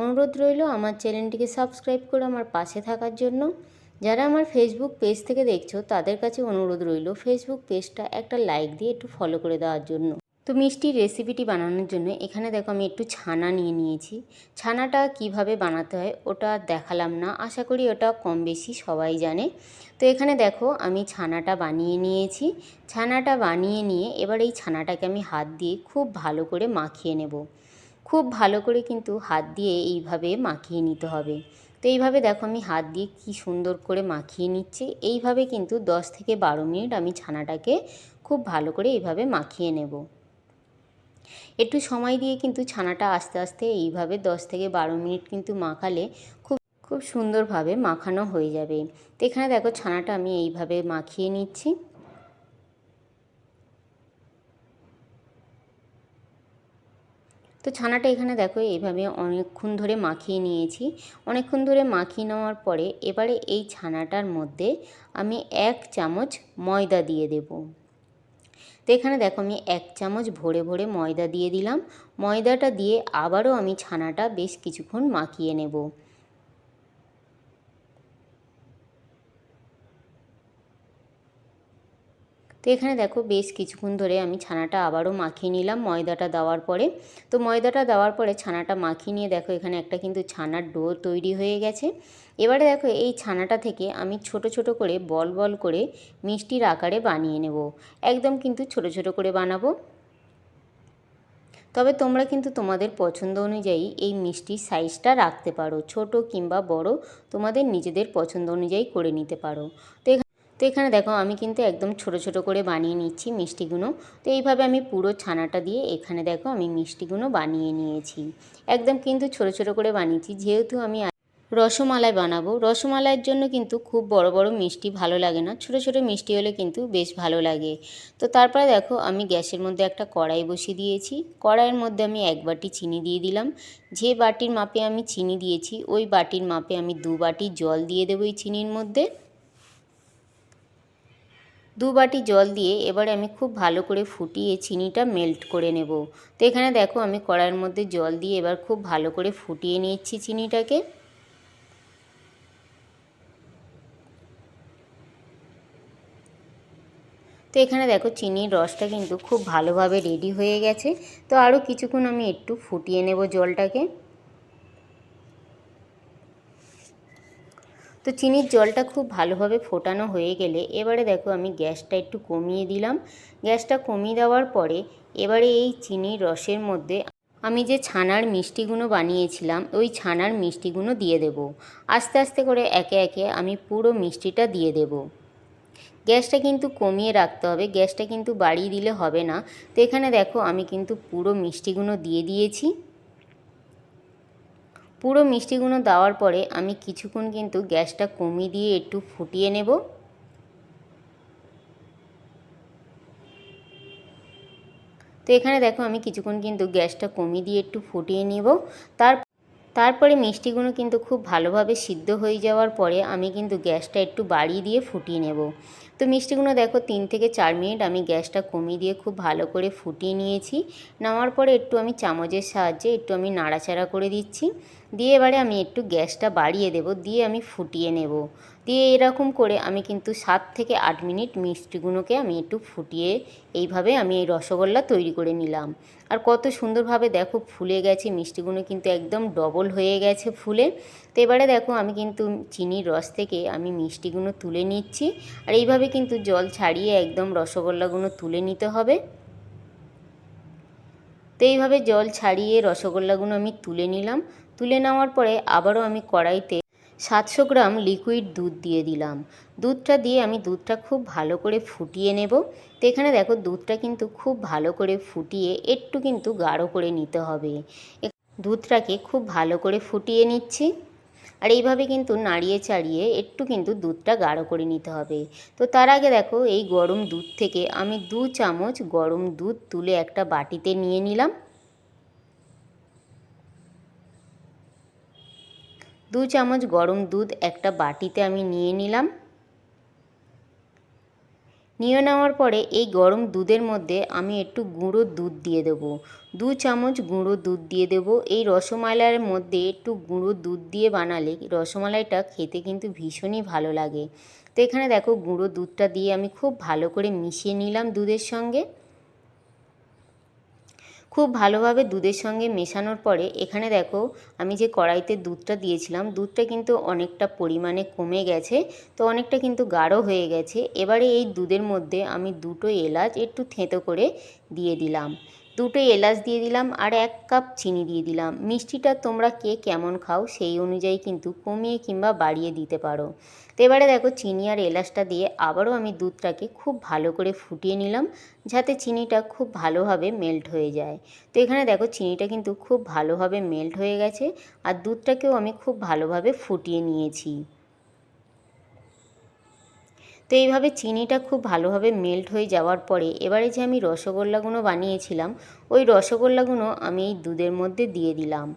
অনুরোধ রইল আমার চ্যানেলটিকে সাবস্ক্রাইব করে আমার পাশে থাকার জন্য। যারা আমার ফেসবুক পেজ থেকে দেখছ, তাদের কাছে অনুরোধ রইল ফেসবুক পেজটা একটা লাইক দিয়ে একটু ফলো করে দেওয়ার জন্য। তো মিষ্টির রেসিপিটি বানানোর জন্য এখানে দেখো আমি একটু ছানা নিয়ে নিয়েছি। ছানাটা কীভাবে বানাতে হয় ওটা দেখালাম না। আশা করি ওটা কম বেশি সবাই জানে। তো এখানে দেখো আমি ছানাটা বানিয়ে নিয়েছি। ছানাটা বানিয়ে নিয়ে এবার এই ছানাটাকে আমি হাত দিয়ে খুব ভালো করে মাখিয়ে নেব। খুব ভালো করে কিন্তু হাত দিয়ে এইভাবে মাখিয়ে নিতে হবে। তো এইভাবে দেখো আমি হাত দিয়ে কি সুন্দর করে মাখিয়ে নিচ্ছি। এইভাবে কিন্তু দশ থেকে বারো মিনিট আমি ছানাটাকে খুব ভালো করে এইভাবে মাখিয়ে নেব। একটু সময় দিয়ে কিন্তু ছানাটা আস্তে আস্তে এইভাবে দশ থেকে বারো মিনিট কিন্তু মাখালে খুব খুব সুন্দরভাবে মাখানো হয়ে যাবে। তো এখানে দেখো ছানাটা আমি এইভাবে মাখিয়ে নিচ্ছি। তো ছানাটা এখানে দেখো এইভাবে অনেকক্ষণ ধরে মাখিয়ে নিয়েছি। অনেকক্ষণ ধরে মাখিয়ে নেওয়ার পরে এবারে এই ছানাটার মধ্যে আমি এক চামচ ময়দা দিয়ে দেব। তো এখানে দেখো আমি এক চামচ ভরে ভরে ময়দা দিয়ে দিলাম। ময়দাটা দিয়ে আবারও আমি ছানাটা বেশ কিছুক্ষণ মাখিয়ে নেব। তো এখানে দেখো বেশ কিছুক্ষণ ধরে আমি ছানাটা আবারও মাখিয়ে নিলাম ময়দাটা দেওয়ার পরে। তো ময়দাটা দেওয়ার পরে ছানাটা মাখিয়ে নিয়ে দেখো এখানে একটা কিন্তু ছানার ডো তৈরি হয়ে গেছে। এবারে দেখো এই ছানাটা থেকে আমি ছোট ছোট করে বল বল করে মিষ্টির আকারে বানিয়ে নেব। একদম কিন্তু ছোট ছোট করে বানাবো। তবে তোমরা কিন্তু তোমাদের পছন্দ অনুযায়ী এই মিষ্টির সাইজটা রাখতে পারো। ছোট কিংবা বড় তোমাদের নিজেদের পছন্দ অনুযায়ী করে নিতে পারো। তো তো এখানে দেখো, আমি কিন্তু একদম ছোট ছোট করে বানিয়ে নিচ্ছি মিষ্টিগুলো। তো এইভাবে আমি পুরো ছানাটা দিয়ে এখানে দেখো, আমি মিষ্টিগুলো বানিয়ে নিয়েছি। একদম কিন্তু ছোট ছোট করে বানিয়েছি, যেহেতু আমি রসমালাই বানাবো। রসমালাইয়ের জন্য কিন্তু খুব বড় বড় মিষ্টি ভালো লাগে না। ছোট ছোট মিষ্টি হলে কিন্তু বেশ ভালো লাগে। তো তারপরে দেখো, আমি গ্যাসের মধ্যে একটা কড়াই বসিয়ে দিয়েছি। কড়াইয়ের মধ্যে আমি এক বাটি চিনি দিয়ে দিলাম। যে বাটির মাপে আমি চিনি দিয়েছি, ওই বাটির মাপে আমি দু বাটি জল দিয়ে দেবো এই চিনির মধ্যে। দু বাটি জল দিয়ে এবারে আমি খুব ভালো করে ফুটিয়ে চিনিটা মেল্ট করে নেব। তো এখানে দেখো আমি কড়াইয়ের মধ্যে জল দিয়ে এবার খুব ভালো করে ফুটিয়ে নিচ্ছি চিনিটাকে। তো এখানে দেখো চিনির রসটা কিন্তু খুব ভালোভাবে রেডি হয়ে গেছে। তো আরও কিছুক্ষণ আমি একটু ফুটিয়ে নেব জলটাকে। তো চিনির জলটা খুব ভালোভাবে ফোটানো হয়ে গেলে এবারে দেখো আমি গ্যাসটা একটু কমিয়ে দিলাম। গ্যাসটা কমিয়ে দেওয়ার পরে এবারে এই চিনির রসের মধ্যে আমি যে ছানার মিষ্টিগুলো বানিয়েছিলাম, ওই ছানার মিষ্টিগুলো দিয়ে দেব। আস্তে আস্তে করে একে একে আমি পুরো মিষ্টিটা দিয়ে দেব। গ্যাসটা কিন্তু কমিয়ে রাখতে হবে, গ্যাসটা কিন্তু বাড়িয়ে দিলে হবে না। তো এখানে দেখো আমি কিন্তু পুরো মিষ্টিগুলো দিয়ে দিয়েছি। পুরো মিষ্টিগুলো দেওয়ার পরে আমি কিছুক্ষণ কিন্তু গ্যাসটা কমিয়ে দিয়ে একটু ফুটিয়ে নেব। তো এখানে দেখো আমি কিছুক্ষণ কিন্তু গ্যাসটা কমিয়ে দিয়ে একটু ফুটিয়ে নেব। তার তারপরে মিষ্টিগুলো কিন্তু খুব ভালোভাবে সিদ্ধ হয়ে যাওয়ার পরে আমি কিন্তু গ্যাসটা একটু বাড়িয়ে দিয়ে ফুটিয়ে নেব। তো মিষ্টিগুলো দেখো তিন থেকে চার মিনিট আমি গ্যাসটা কমিয়ে দিয়ে খুব ভালো করে ফুটিয়ে নিয়েছি। নামার পরে একটু আমি চামচের সাহায্যে একটু আমি নাড়াচাড়া করে দিচ্ছি। দিয়ে এবারে আমি একটু গ্যাসটা বাড়িয়ে দেব, দিয়ে আমি ফুটিয়ে নেব। দিয়ে এরকম করে আমি কিন্তু সাত থেকে আট মিনিট মিষ্টিগুলোকে আমি একটু ফুটিয়ে এইভাবে আমি এই রসগোল্লা তৈরি করে নিলাম। আর কত সুন্দরভাবে দেখো ফুলে গেছে, মিষ্টিগুলো কিন্তু একদম ডবল হয়ে গেছে ফুলে। তো এবারে দেখো আমি কিন্তু চিনির রস থেকে আমি মিষ্টিগুলো তুলে নিচ্ছি। আর এইভাবে কিন্তু জল ছাড়িয়ে একদম রসগোল্লাগুলো তুলে নিতে হবে। তো এইভাবে জল ছাড়িয়ে রসগোল্লাগুলো আমি তুলে নিলাম। তুলে নেওয়ার পরে আবারও আমি কড়াইতে সাতশো গ্রাম লিকুইড দুধ দিয়ে দিলাম। দুধটা দিয়ে আমি দুধটা খুব ভালো করে ফুটিয়ে নেব। তো এখানে দেখো, দুধটা কিন্তু খুব ভালো করে ফুটিয়ে একটু কিন্তু গাঢ় করে নিতে হবে। দুধটাকে খুব ভালো করে ফুটিয়ে নিচ্ছি। আর এইভাবে কিন্তু নাড়িয়ে চাড়িয়ে একটু কিন্তু দুধটা গাঢ় করে নিতে হবে। তো তার আগে দেখো, এই গরম দুধ থেকে আমি দু চামচ গরম দুধ তুলে একটা বাটিতে নিয়ে নিলাম। দু চামচ গরম দুধ একটা বাটিতে আমি নিয়ে নিলাম। নিয়ে নেওয়ার পরে এই গরম দুধের মধ্যে আমি একটু গুঁড়ো দুধ দিয়ে দেবো। দু চামচ গুঁড়ো দুধ দিয়ে দেবো। এই রসমালাইয়ের মধ্যে একটু গুঁড়ো দুধ দিয়ে বানালে রসমালাইটা খেতে কিন্তু ভীষণই ভালো লাগে। তো এখানে দেখো গুঁড়ো দুধটা দিয়ে আমি খুব ভালো করে মিশিয়ে নিলাম দুধের সঙ্গে। খুব ভালোভাবে দুধের সঙ্গে মেশানোর পরে এখানে দেখো আমি যে কড়াইতে দুধটা দিয়েছিলাম, দুধটা কিন্তু অনেকটা পরিমাণে কমে গেছে, তো অনেকটা কিন্তু গাঢ় হয়ে গেছে। এবারে এই দুধের মধ্যে আমি দুটো এলাচ একটু থেঁতো করে দিয়ে দিলাম। দুটো এলাচ দিয়ে দিলাম আর এক কাপ চিনি দিয়ে দিলাম। মিষ্টিটা তোমরা কে কেমন খাও সেই অনুযায়ী কিন্তু কমিয়ে কিংবা বাড়িয়ে দিতে পারো। তো এবারে দেখো চিনি আর এলাচটা দিয়ে আবারও আমি দুধটাকে খুব ভালো করে ফুটিয়ে নিলাম যাতে চিনিটা খুব ভালোভাবে মেল্ট হয়ে যায়। তো এখানে দেখো চিনিটা কিন্তু খুব ভালোভাবে মেল্ট হয়ে গেছে আর দুধটাকেও আমি খুব ভালোভাবে ফুটিয়ে নিয়েছি। তো এইভাবে চিনিটা খুব ভালোভাবে মেল্ট হয়ে যাওয়ার পরে এবারে যে আমি রসগোল্লাগুলো বানিয়েছিলাম, ওই রসগোল্লাগুলো আমি এই দুধের মধ্যে দিয়ে দিলাম।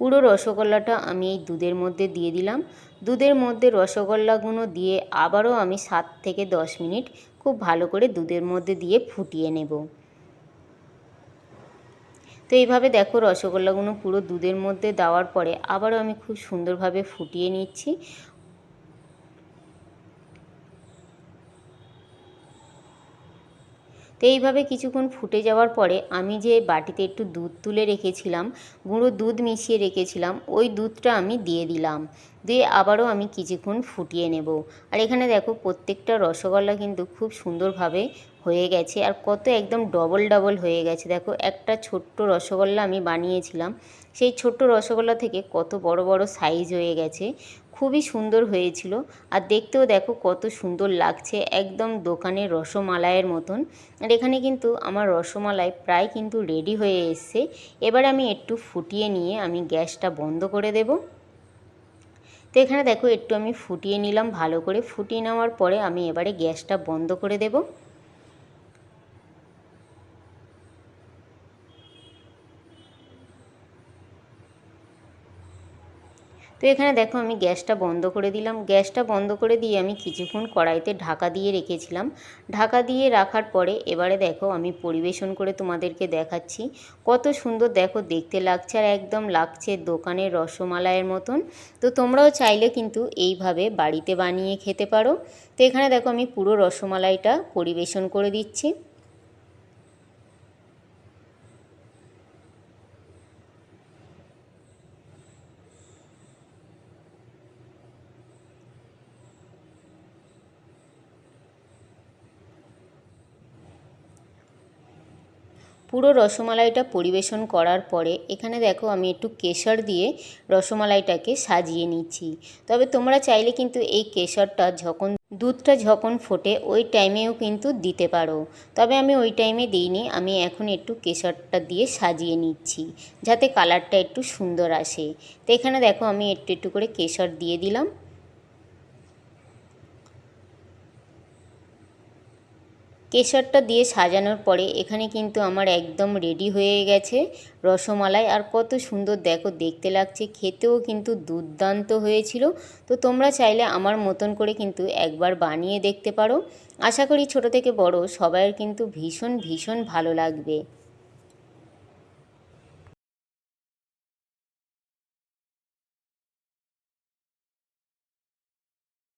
পুরো রসগোল্লাটা আমি এই দুধের মধ্যে দিয়ে দিলাম। দুধের মধ্যে রসগোল্লাগুলো দিয়ে আবারও আমি সাত থেকে দশ মিনিট খুব ভালো করে দুধের মধ্যে দিয়ে ফুটিয়ে নেব। তো এইভাবে দেখো রসগোল্লাগুলো পুরো দুধের মধ্যে দেওয়ার পরে আবারও আমি খুব সুন্দরভাবে ফুটিয়ে নিচ্ছি। তো এইভাবে কিছুক্ষণ ফুটে যাওয়ার পরে আমি যে বাটিতে একটু দুধ তুলে রেখেছিলাম, গুঁড়ো দুধ মিশিয়ে রেখেছিলাম, ওই দুধটা আমি দিয়ে দিলাম। দিয়ে আবারও আমি কিছুক্ষণ ফুটিয়ে নেব। আর এখানে দেখো প্রত্যেকটা রসগোল্লা কিন্তু খুব সুন্দরভাবে হয়ে গেছে আর কত একদম ডবল ডবল হয়ে গেছে। দেখো একটা ছোট্ট রসগোল্লা আমি বানিয়েছিলাম। সেই ছোট্ট রসগোল্লা থেকে কত বড় বড় সাইজ হয়ে গেছে। খুবই সুন্দর হয়েছিল। আর দেখতেও দেখো কত সুন্দর লাগছে একদম দোকানের রসমালাইয়ের মতন। আর এখানে কিন্তু আমার রসমালাই প্রায় কিন্তু রেডি হয়ে এসছে। এবার আমি একটু ফুটিয়ে নিয়ে আমি গ্যাসটা বন্ধ করে দেব। তো এখানে দেখো একটু আমি ফুটিয়ে নিলাম। ভালো করে ফুটিয়ে নেওয়ার পরে আমি এবারে গ্যাসটা বন্ধ করে দেবো। তো এখানে দেখো আমি গ্যাসটা বন্ধ করে দিলাম। গ্যাসটা বন্ধ করে দিয়ে আমি কিছুক্ষণ কড়াইতে ঢাকা দিয়ে রেখেছিলাম। ঢাকা দিয়ে রাখার পরে এবারে দেখো আমি পরিবেশন করে তোমাদেরকে দেখাচ্ছি। কত সুন্দর দেখো দেখতে লাগছে আর একদম লাগছে দোকানের রসমালাইয়ের মতন। তো তোমরাও চাইলে কিন্তু এইভাবে বাড়িতে বানিয়ে খেতে পারো। তো এখানে দেখো আমি পুরো রসমালাইটা পরিবেশন করে দিচ্ছি। পুরো রসমালাইটা পরিবেশন করার পরে, এখানে দেখো আমি একটু কেশর দিয়ে রসমালাইটাকে সাজিয়ে নিচ্ছি। তবে তোমরা চাইলে কিন্তু এই কেশরটা যখন, দুধটা যখন ফোটে, ওই টাইমেও কিন্তু দিতে পারো। তবে আমি ওই টাইমে দিইনি, আমি এখন একটু কেশরটা দিয়ে সাজিয়ে নিচ্ছি, যাতে কালারটা একটু সুন্দর আসে। তো এখানে দেখো আমি একটু একটু করে কেশর দিয়ে দিলাম। কেশরটা দিয়ে সাজানোর পরে এখানে কিন্তু আমার একদম রেডি হয়ে গেছে রসমালাই। আর কত সুন্দর দেখো, দেখতে লাগছে, খেতেও কিন্তু দুর্দান্ত হয়েছিল। তো তোমরা চাইলে আমার মতন করে কিন্তু একবার বানিয়ে দেখতে পারো। আশা করি ছোট থেকে বড় সবাইয়ের কিন্তু ভীষণ ভীষণ ভালো লাগবে।